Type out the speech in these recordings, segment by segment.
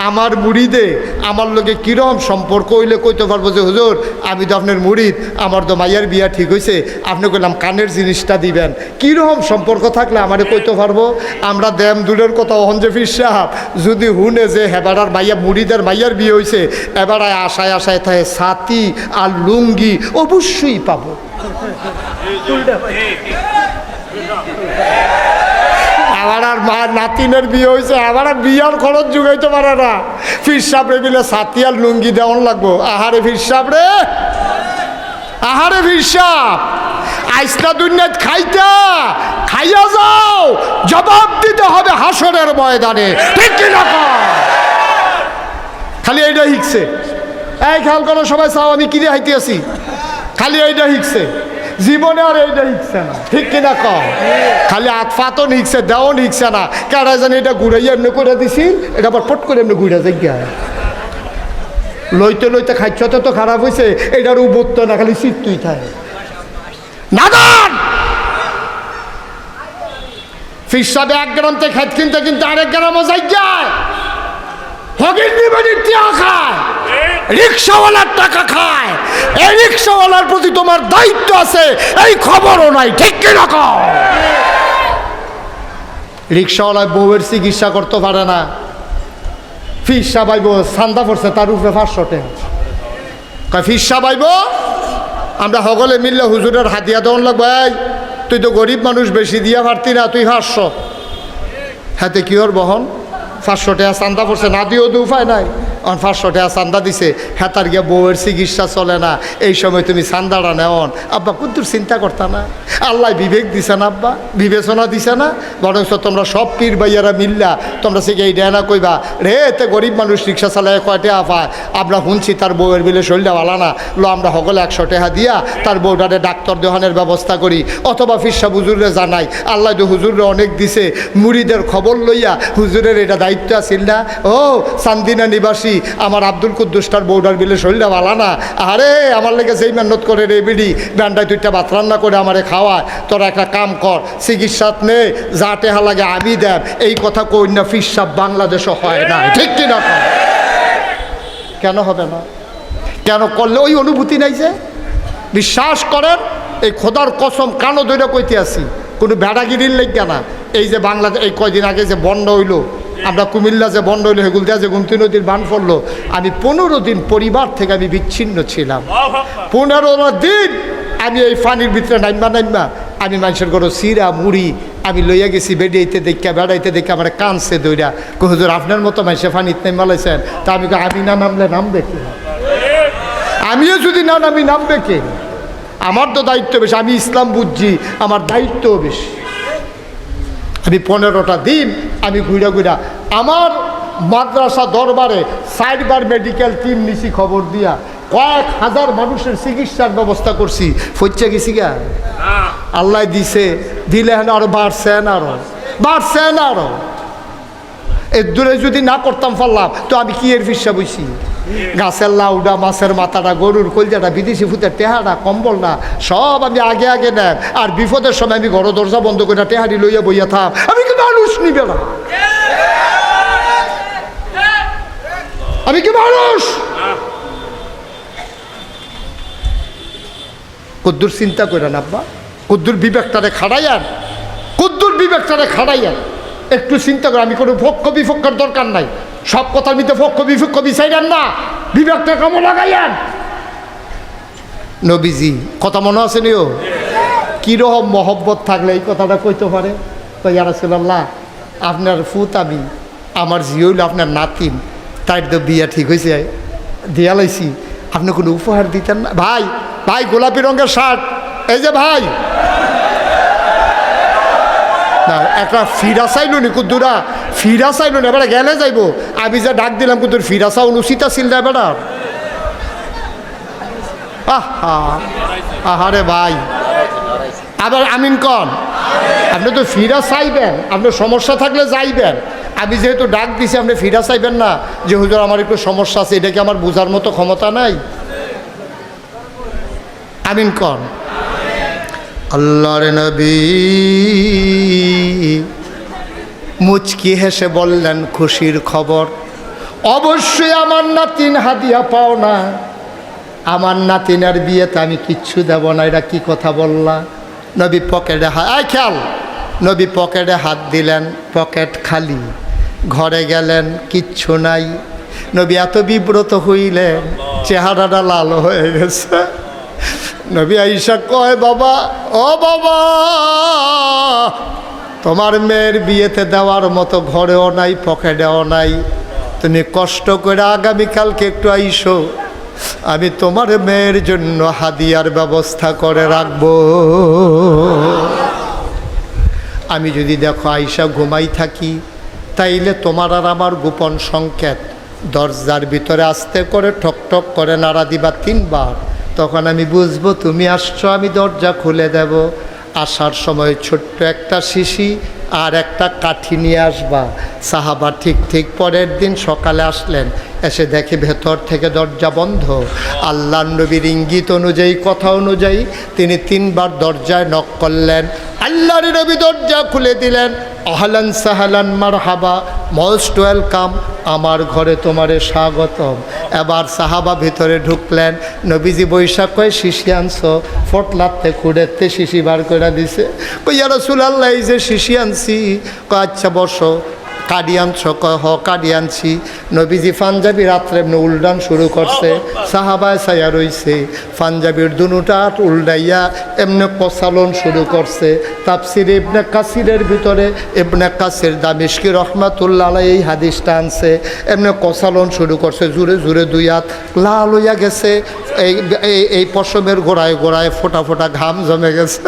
আমার মুড়িদে আমার লোকে কিরম সম্পর্ক হইলে কইতে পারব যে হুজুর আমি তো আপনার মুড়িদ আমার তো মাইয়ার বিয়া ঠিক হয়েছে আপনি কইলাম কানের জিনিসটা দিবেন কীরকম সম্পর্ক থাকলে আমারে কইতে পারব আমরা দেম দূরের কথা যে ফির সাহাব যদি হুনে যে হেবারার মাইয়া মুড়িদের মাইয়ার বিয়ে হয়েছে এবার আশায় আশায় থাকে ছাতি আর লুঙ্গি অবশ্যই পাবো আমার আর মা নাতিনের বিয়ে হয়েছে আমার আর বিয়ার খরচ জুগাইতে পারে না। ফির সাপড়ে মিলে সাথী আর লুঙ্গি দেওয়ান লাগবো। আহারে ফির সাপড়ে। আহারে ফির সাপ। আইসনা দুনিয়াত খাইতা, খাইয়া যাও। জবাব দিতে হবে হাসরের ময়দানে। ঠিক কি না খালি এইটা হিকছে এই খেয়াল করো সবাই, চাও আমি কিনে হাইতে আছি খালি এইটা হিকছে জীবনে আর এইটা হিকছে না। ঠিক কিনা কম খালি আতফাতও নিকছে দেওয়া নিচ্ছে না। কারা জানি এটা ঘুরাইয়া এমনি করে দিছি এটা আবার পট করে এমনি ঘুরে যাই গিয়া লইতে লইতে খাইছতে তো খারাপ হয়েছে এটার উবত্ত না, খালি চিত্তুই থাকে। নাদান ফিসাবে এক গ্রামতে খাইত কিনতে কিনতে আরেক গ্রামও যাই যায় নিবেদির টিয়া খায় রিক্সাওয়ালার টাকা খায় এই রিক্সাওয়ালার প্রতি তোমার দায়িত্ব আছে এই খবরও নাই ঠিক কি রকম? রিক্সাওয়ালায় বউয়ের চিকিৎসা করতে পারে না। ফিসা বাইব সান্দা পড়ছে তার উপরে পাঁচশো টাকা ফিসা বাইব আমরা সকলে মিললে হুজুরের হাতিয়া দেওয়ান লাগবে এই, তুই তো গরিব মানুষ বেশি দিয়া পারতি না তুই পাঁচশো। হাতে কি ওর বহন? পাঁচশো টাকা চান্দা পড়ছে না দিয়েও তো উপায় নাই। অন পাঁচশো টাকা চান্দা দিছে। হেতার গিয়া বউয়ের চিকিৎসা চলে না। এই সময় তুমি চান্দাটা নেওয়ন আব্বা, কুদ্দুর চিন্তা করতা না। আল্লাহ বিবেক দিছে না আব্বা, বিবেচনা দিছে না। বরং তোমরা সব পীর ভাইয়ারা মিল্লা, তোমরা সে এই ডেনা কইবা, রে এতে গরিব মানুষ রিক্সা চালায় কয়টা পায় আমরা শুনছি তার বউয়ের বিলে শরীরটা ভালো না। লো, আমরা সকলে একশো টাকা দিয়া তার বউটারে ডাক্তার দেওয়ানের ব্যবস্থা করি। অথবা ফিরসা হুজুরে জানাই, আল্লাহ যে হুজুরে অনেক দিছে, মুড়িদের খবর লইয়া হুজুরের এটা দায়িত্ব আছিল না? ও, চান্দিনা নিবাসী আমার আব্দুল কুদ্দুসটার বউটার বিলে শরীরটা ভালো না। আরে আমার লেগে যেই মেহনত করে রে বিডি, ব্যান্ডায় দুইটা ভাত রান্না করে আমারে খাওয়ায়, তোরা একটা কাম কর চিকিৎসাত নে, যা টেহা লাগে আমি দেব। এই কথা কই না ফিরসাব বাংলাদেশও হয় না। ঠিক কিনা কেন হবে না? কেন করলে ওই অনুভূতি নাই যে? বিশ্বাস করেন, এই খোদার কসম কানো দইটা কইতে আসি, কোনো ভেড়াগিরির লেগে না। এই যে বাংলাদেশ এই কয়দিন আগে যে বন্ধ হইল আমরা কুমিল্লা যে বন্ধ হইল হেগুল দেয়া যে গুমতি নদীর বান পড়ল আমি পনেরো দিন পরিবার থেকে আমি বিচ্ছিন্ন ছিলাম। পনেরো দিন আমি এই পানির ভিতরে নাইমা নাইমা আমি মানুষের ঘর সিরা মুড়ি আমি লইয়া গেছি বেড়াইতে দেখা বেড়াইতে দেখে আমার কানছে দইরা হুজুর আপনার মতো মানুষে পানিতে নাইমালাইছেন তা আমি আমি না নামলে নামবে কি? আমিও যদি না নামি নামবে কে? আমার তো দায়িত্ব বেশি আমি ইসলাম বুঝছি আমার দায়িত্বও বেশি। আমি পনেরোটা দিন আমি ঘুরা ঘুরা আমার মাদ্রাসা দরবারে সাইডবার মেডিকেল টিম নিছি খবর দিয়া। কয়েক হাজার মানুষের চিকিৎসার ব্যবস্থা করছি। ফচ্ছে গেছি গা আল্লাহ দিছে দিলে হেন আরও বাড়ছেন আরও। বাড়ছেন আরও। এর দূরে যদি না করতাম পারলাম তো আমি কি এর ফিসা বইছি গাছের লাউডা মাছের মাথাটা গরুর কলজাটা বিদেশি ফুতের টেহাটা কম্বল না সব আমি আগে আগে নেন। আর বিপদের সময় আমি ঘর দরজা বন্ধ করে টেহারি লইয়া বইয়া থাম। আমি মানুষ নিবে না। আমি কি মানুষ? কদ্দুর চিন্তা করেন আব্বা। কদ্দুর বিবেকটারে খাড়াইয়ান। কদ্দুর বিবেকটারে খাড়াইয়ান। একটু চিন্তা করে, আমি কোনো পক্ষ বিপক্ষের দরকার নাই। সব কথার মধ্যে পক্ষ বিপক্ষ বিচাইলেন না। বিবেকটা কেমন লাগাইয়ান। নবীজি, কথা মনে আছে নিও? কীরকম মহব্বত থাকলে এই কথাটা কইতে পারে? তো ইয়ারসুল্লাহ আপনার ফুত আমি, আমার জি হইল আপনার নাতিন তাই তো বিয়া ঠিক হয়েছে দিয়া লাইছি আপনি কোনো উপহার দিতেন না? ভাই ভাই, গোলাপি রঙের শার্ট এই যে ভাই। না, একটা ফিরা চাইলো নি কুদ্দুরা, ফিরা চাইলো না, এবারে গেলে যাইব। আমি যে ডাক দিলাম কুদ্দুর, ফিরা চাও উচিত আছিল না এবার? আহা, আহারে ভাই। আবার আমিন কন। আপনি তো ফিরা চাইবেন আপনার সমস্যা থাকলে যাইবেন। আমি যেহেতু ডাক দিছি আপনি ফিরা চাইবেন না যে হুজুর আমার একটু সমস্যা আছে এটা কি আমার বোঝার মতো ক্ষমতা নাই? আমিন কন। আল্লাহর নবী মুচকি হেসে বললেন খুশির খবর? অবশ্যই আমার নাতিন হাদিয়া পাও না আমার নাতিনের বিয়েতে আমি কিচ্ছু দেব না এটা কি কথা বললা? নবী পকেটে হাত আয় খেয়াল। নবী পকেটে হাত দিলেন, পকেট খালি। ঘরে গেলেন, কিচ্ছু নাই। নবী এত বিব্রত হইলেন, চেহারাটা লাল হয়ে গেছে। নবী আইসা কয়, বাবা, ও বাবা, তোমার মেয়ের বিয়েতে দেওয়ার মতো ঘরেও নাই, পকেটেও নাই। তুমি কষ্ট করে আগামীকালকে একটু আইসো। আমি তোমার মেয়ের জন্য হাদিয়ার ব্যবস্থা করে রাখব। আমি যদি দেখো আইসা ঘুমাই থাকি, তাইলে তোমার আর আমার গোপন সংকেত দরজার ভিতরে আস্তে করে ঠক ঠক করে নাড়া দিবা তিনবার। তখন আমি বুঝব তুমি আসছো, আমি দরজা খুলে দেব। আসার সময় ছোট্ট একটা শিশি আর একটা কাঠি নিয়ে আসবা। সাহাবা ঠিক ঠিক পরের দিন সকালে আসলেন। এসে দেখে ভেতর থেকে দরজা বন্ধ। আল্লাহ নবীর ইঙ্গিত অনুযায়ী, কথা অনুযায়ী তিনি তিনবার দরজায় নক করলেন। আল্লাহর নবী দরজা খুলে দিলেন। আহলান সাহালান মার হাবা মোস্ট ওয়েলকাম, আমার ঘরে তোমারে স্বাগতম। এবার সাহাবা ভিতরে ঢুকলেন। নবীজি বৈশাখ, কয়ে শিশি আনছো? ফটলাতে খুঁড়েতে শিশি বার করে দিছে। কইয়া রসুল আল্লাহ এই যে শিশি আনছি। আচ্ছা বসো। কাডি আনছো কয় হ কাডি আনছি নবীজি পাঞ্জাবি রাত্রে এমনি উল্ডান শুরু করছে। সাহাবায় সায়া রইছে। পাঞ্জাবির দুনুটা উল্ডাইয়া এমনি কসালন শুরু করছে। তাপসির ইবনে কাসিরের ভিতরে ইবনে কাসির দামিশকি রহমাতুল্লাহ এই হাদিসটা আনছে। এমনি কসালন শুরু করছে। জুড়ে জুড়ে দুই হাত লাল হইয়া গেছে। এই এই পশমের গোড়ায় গোড়ায় ফোটা ফোটা ঘাম জমে গেছে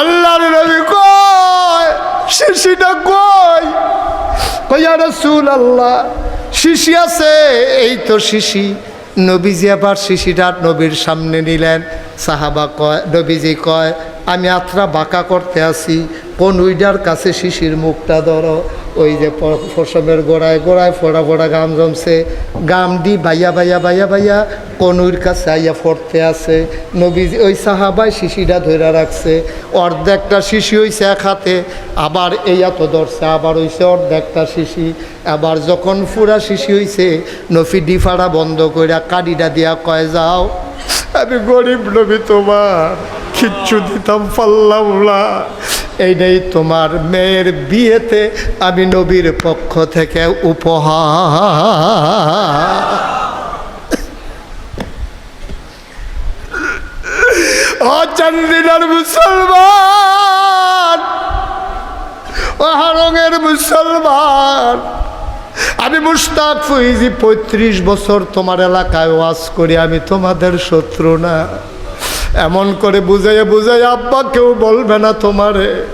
আল্লাহর নবী কয় শিশিটা কই কইয়া রসুল আল্লাহ শিশি আছে? এই তো শিশি। নবীজি আবার শিশিটা নবীর সামনে নিলেন। সাহাবা কয়, নবীজি কয়, আমি আত্রা বাঁকা করতে আসি কোন উইডার কাছে শিশির মুখটা ধরো, ওই যে ফসমের গোড়ায় গোড়ায় ফোড়া ফোড়া গাম জমছে। গাম দি বাইয়া বাইয়া বাইয়া বাইয়া কনুর কাছে আইয়া ফরতে আছে। নবী ওই সাহাবাই শিশিটা ধরে রাখছে। অর্ধেকটা শিশি হইছে এক হাতে, আবার এই এত ধরছে, আবার হইছে অর্ধেকটা শিশি। আবার যখন ফুরা শিশি হইছে, নফি ডিফাড়া বন্ধ কইরা কাডিটা দিয়া কয়, যাও, আমি গরিব নবী তোমার, কিচ্ছু দিতাম না। এইটাই তোমার মেয়ের বিয়েতে আমি নবীর পক্ষ থেকে উপহার। মুসলমান, ও হারঙের মুসলমান, আমি মুস্তাক ফইজি পঁয়ত্রিশ বছর তোমার এলাকায় ওয়াজ করি, আমি তোমাদের শত্রু না। এমন করে বুঝাইয়া বুঝাইয়া, আব্বা, কেউ বলবে না তোমারে।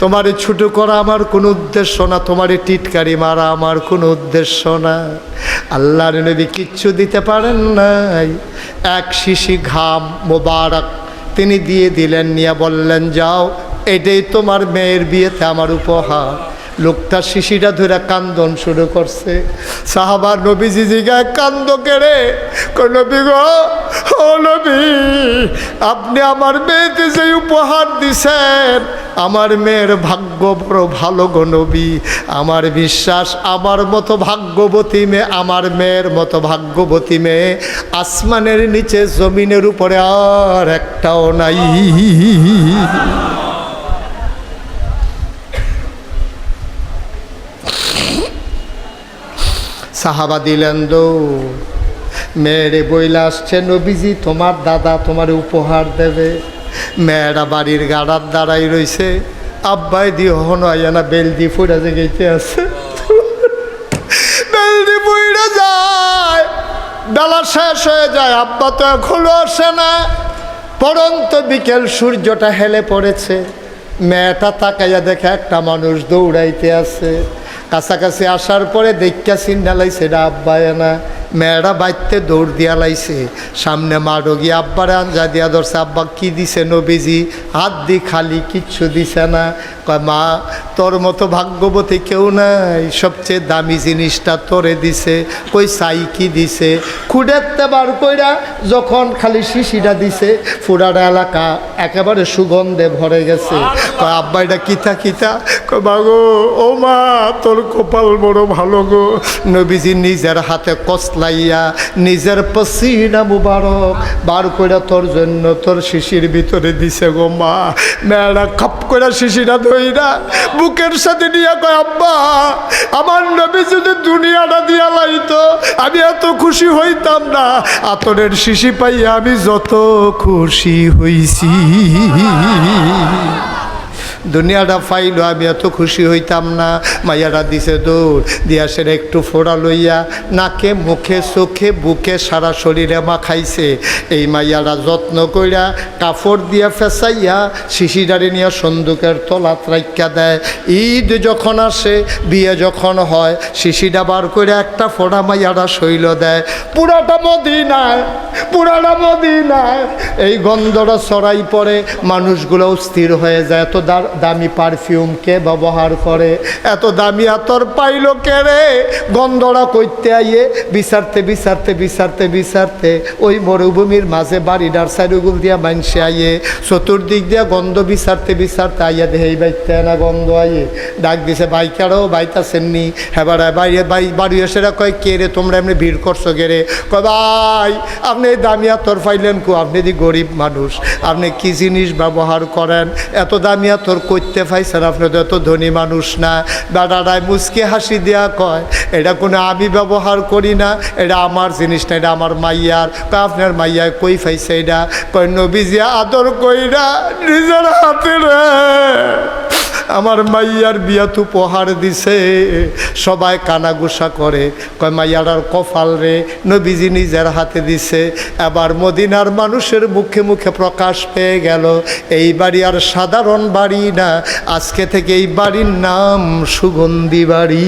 তোমারে ছুটো করা আমার কোনো উদ্দেশ্য না, তোমারে টিটকারি মারা আমার কোনো উদ্দেশ্য না। আল্লাহর নবী কিচ্ছু দিতে পারেন নাই। এক শিশি ঘাম মোবারক তিনি দিয়ে দিলেন, নিয়ে বললেন, যাও, এটাই তোমার মেয়ের বিয়েতে আমার উপহার। লোকটা শিশিটা ধরে কান্দন শুরু করছে। সাহাবার নবীজি জিগায় কান্দ কেড়ে নবী গো, ও নবী, আপনি আমার মেয়েতে যে উপহার দিছেন, আমার মেয়ের ভাগ্য বড় ভালো গো নবী। আমার বিশ্বাস, আমার মতো ভাগ্যবতী মেয়ে, আমার মেয়ের মতো ভাগ্যবতী মেয়ে আসমানের নিচে, জমিনের উপরে আর একটাও নাই। সাহাবা দিলেন দৌ, মেয়েরে বইলা আসছে, নবীজি, তোমার দাদা তোমার উপহার দেবে। মেয়েরা বাড়ির গাড়ার দাঁড়াই রইছে। আব্বাই দিয়ে হন আইয়ানা বেলদি ফুরা যে গেতে আছে। বেলদি ফুইরা যায়, বেলা শেষ হয়ে যায়, আব্বা তো এখনও আসে না। পরন্ত বিকেল সূর্যটা হেলে পড়েছে। মেয়েটা তাকাইয়া দেখে একটা মানুষ দৌড়াইতে আছে। কাছাকাছি আসার পরে দেখা চিন্তা লাইছে এটা আব্বায় না। মেয়েরা বাইতে দৌড় দিয়া লাইছে। সামনে মা রোগী আব্বারে আঞ্জা দিয়া ধরছে। আব্বা, কি দিছে নবীজি? হাত দি খালি কিচ্ছু দিছে না। কয়, মা, তোর মতো ভাগ্যবতী কেউ নাই। সবচেয়ে দামি জিনিসটা তোরে দিছে। কই, সাই কি দিছে? খুঁড়েতে বার কইরা যখন খালি শিশিটা দিছে ফুরার এলাকা একেবারে সুগন্ধে ভরে গেছে। কয়, আব্বা, এটা কিতা কিতা? বাগো ও মা, তোর কপাল বড় ভালো গো। নবীজি নিজের হাতে কসলাইয়া নিজের পসিনা মুবারক বার করে তোর জন্য তোর শিশির ভিতরে দিছে গো মা। মেয়েরা খাপ করে শিশিরা ধইরা বুকের সাথে নিয়ে কয়, আব্বা, আমার নবী যদি দুনিয়াটা দিয়া লাইতো, আমি এত খুশি হইতাম না। আতরের শিশি পাইয়া আমি যত খুশি হইছি। দুনিয়াটা পাইলো আমি এত খুশি হইতাম না। মাইয়ারা দিছে দৌড়, দিয়া সেটা একটু ফোড়া লইয়া নাকে, মুখে, চোখে, বুকে সারা শরীরে মা খাইছে। এই মাইয়ারা যত্ন কইরা কাপড় দিয়া ফেসাইয়া শিশিরারে নিয়ে সন্দুকের তলাত রাইকা দেয়। ঈদ যখন আসে, বিয়ে যখন হয় শিশিটা বার করে একটা ফোড়া মাইয়ারা শৈল দেয়। পুরাটা মদিনায় পুরাটা মদিনায়। এই গন্ধটা ছড়াই পড়ে, মানুষগুলো স্থির হয়ে যায়। এত দা- দামি পারফিউম কে ব্যবহার করে? এত দামি আতর পাইল কে রে? গন্ধটা করতে আইয়ে, বিচারতে বিচারতে বিচারতে বিচারতে ওই মরুভূমির মাঝে বাড়িটার সাইডগুল দিয়া মানসে আইয়ে, চতুর্দিক দিয়া গন্ধ বিচারতে বিচারতে আইয়া দেহে বাইতে না গন্ধ আইয়ে। ডাক দিছে বাইকারও বাইতাছেননি হেবার বাইরে বাই বাড়ি এসে কয়, কে রে? তোমরা এমনি ভিড় করছ কে রে? কয়, ভাই, আপনি দামি আতর পাইলেন কো? আপনি গরিব মানুষ, আপনি কি জিনিস ব্যবহার করেন? এত দামি আতর করতে পাইছেন আপনাদের তো ধনী মানুষ না। বেড়ারায় মুসকে হাসি দেয়া কয়, এটা কোনো আমি ব্যবহার করি না, এটা আমার জিনিস না, এটা আমার মাইয়ার। কয় আপনার মাইয়ায় কই পাইছে এটা? কয়, নবীজি আদর কইরা নিজের হাতে রে। আমার মাইয়ার বিয়াত উপহার দিছে। সবাই কানাগুসা করে। কয় মাইয়ার কফাল রে, নবীজি নিজের হাতে দিছে। এবার মদিনার মানুষের মুখে মুখে প্রকাশ পেয়ে গেল, এই বাড়ি আর সাধারণ বাড়ি না। আজকে থেকে এই বাড়ির নাম সুগন্ধি বাড়ি।